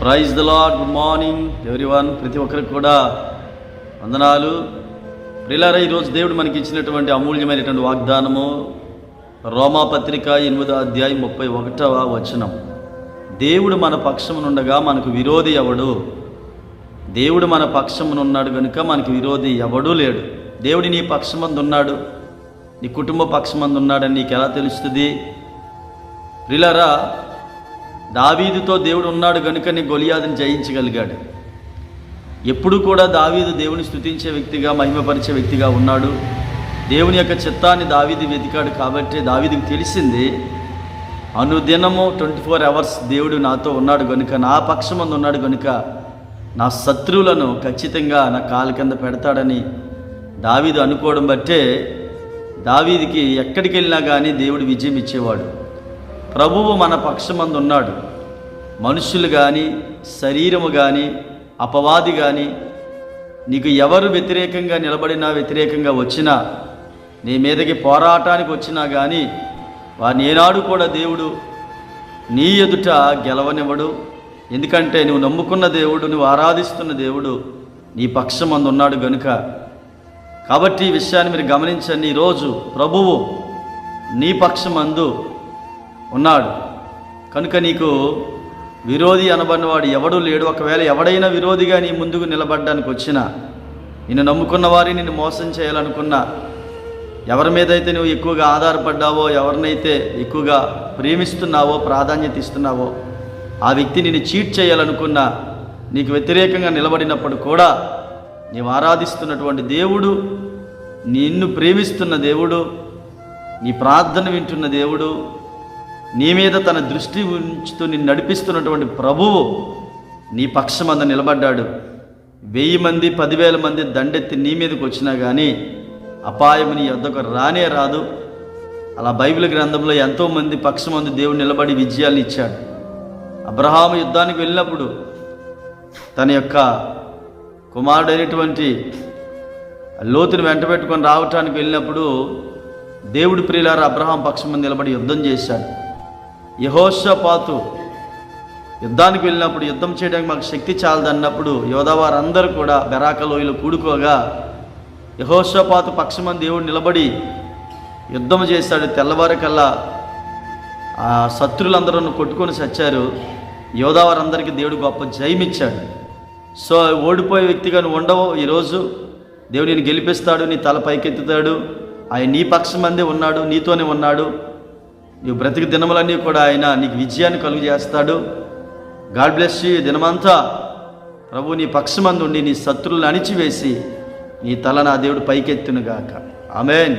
Praise the Lord good morning everyone. ప్రతి ఒక్కరికి కూడా వందనాలు. ప్రిలారా ఈరోజు దేవుడు మనకి ఇచ్చినటువంటి అమూల్యమైనటువంటి వాగ్దానము రోమా పత్రిక ఎనిమిదో అధ్యాయం ముప్పై ఒకటవ వచనం. దేవుడు మన పక్షమునుండగా మనకు విరోధి ఎవడు? దేవుడు మన పక్షమునున్నాడు కనుక మనకు విరోధి ఎవడూ లేడు. దేవుడి నీ పక్షమందు ఉన్నాడు నీ కుటుంబ పక్షమందు ఉన్నాడని నీకు ఎలా తెలుస్తుంది? ప్రిలారా దావీదుతో దేవుడు ఉన్నాడు కనుక నీ జయించగలిగాడు. ఎప్పుడు కూడా దావీదు దేవుని స్తుతించే వ్యక్తిగా మహిమపరిచే వ్యక్తిగా ఉన్నాడు. దేవుని యొక్క చిత్తాన్ని దావీది వెతికాడు కాబట్టి దావీదికి తెలిసింది అనుదినము ట్వంటీ ఫోర్ అవర్స్ దేవుడు నాతో ఉన్నాడు కనుక నా పక్షమందు ఉన్నాడు కనుక నా శత్రువులను ఖచ్చితంగా నా కాలు కింద పెడతాడని దావీదు అనుకోవడం బట్టే దావీదికి ఎక్కడికి వెళ్ళినా కానీ దేవుడు విజయం ఇచ్చేవాడు. ప్రభువు మన పక్షమందు ఉన్నాడు మనుషులు కానీ శరీరము కానీ అపవాది కానీ నీకు ఎవరు వ్యతిరేకంగా నిలబడినా వ్యతిరేకంగా వచ్చినా నీ మీదకి పోరాటానికి వచ్చినా కానీ వారిని ఏనాడు కూడా దేవుడు నీ ఎదుట గెలవనివ్వడు. ఎందుకంటే నువ్వు నమ్ముకున్న దేవుడు నువ్వు ఆరాధిస్తున్న దేవుడు నీ పక్షమందు ఉన్నాడు గనుక. కాబట్టి ఈ విషయాన్ని మీరు గమనించండి. ఈరోజు ప్రభువు నీ పక్షమందు ఉన్నాడు. కనుక నీకు విరోధి అనబడినవాడు ఎవడూ లేడు. ఒకవేళ ఎవడైనా విరోధిగా నీ ముందుకు నిలబడ్డానికి వచ్చినా నిన్ను నమ్ముకున్న వారిని నిన్ను మోసం చేయాలనుకున్నా ఎవరి మీద అయితే నువ్వు ఎక్కువగా ఆధారపడ్డావో ఎవరినైతే ఎక్కువగా ప్రేమిస్తున్నావో ప్రాధాన్యత ఇస్తున్నావో ఆ వ్యక్తి నిన్ను చీట్ చేయాలనుకున్నా నీకు వ్యతిరేకంగా నిలబడినప్పుడు కూడా నీవు ఆరాధిస్తున్నటువంటి దేవుడు నిన్ను ప్రేమిస్తున్న దేవుడు నీ ప్రార్థన వింటున్న దేవుడు నీ మీద తన దృష్టి ఉంచుతూ నిన్ను నడిపిస్తున్నటువంటి ప్రభువు నీ పక్షమంద నిలబడ్డాడు. వెయ్యి మంది పదివేల మంది దండెత్తి నీ మీదకి వచ్చినా కానీ అపాయం నీ వద్దకు రానే రాదు. అలా బైబిల్ గ్రంథంలో ఎంతోమంది పక్షమంది దేవుడు నిలబడి విజయాలు ఇచ్చాడు. అబ్రహాము యుద్ధానికి వెళ్ళినప్పుడు తన యొక్క కుమారుడైనటువంటి లోతుని వెంటబెట్టుకొని రావటానికి వెళ్ళినప్పుడు దేవుడి ప్రియులారు అబ్రహాం పక్షం నిలబడి యుద్ధం చేశాడు. యహోషపాతు యుద్ధానికి వెళ్ళినప్పుడు యుద్ధం చేయడానికి మాకు శక్తి చాలదన్నప్పుడు యోధవారందరూ కూడా బెరాకలోయలు కూడుకోగా యహోషపాతు పక్షమని దేవుడు నిలబడి యుద్ధం చేశాడు. తెల్లవారికల్లా ఆ శత్రులందరూ కొట్టుకొని చచ్చారు. యోధావారందరికీ దేవుడు గొప్ప జయమిచ్చాడు సో ఓడిపోయే వ్యక్తిగా నువ్వు ఉండవు ఈరోజు. దేవుడు నేను గెలిపిస్తాడు నీ తల పైకెత్తుతాడు. ఆయన నీ పక్షమందే ఉన్నాడు నీతోనే ఉన్నాడు. నీవు బ్రతికి దినములన్నీ కూడా ఆయన నీకు విజయాన్ని కలుగు చేస్తాడు గాడ్ బ్లెస్ యూ దినమంతా. ప్రభు నీ పక్షమందు ఉండి నీ శత్రువులను అణిచివేసి నీ తల నా దేవుడు పైకెత్తునుగాక. ఆమెన్.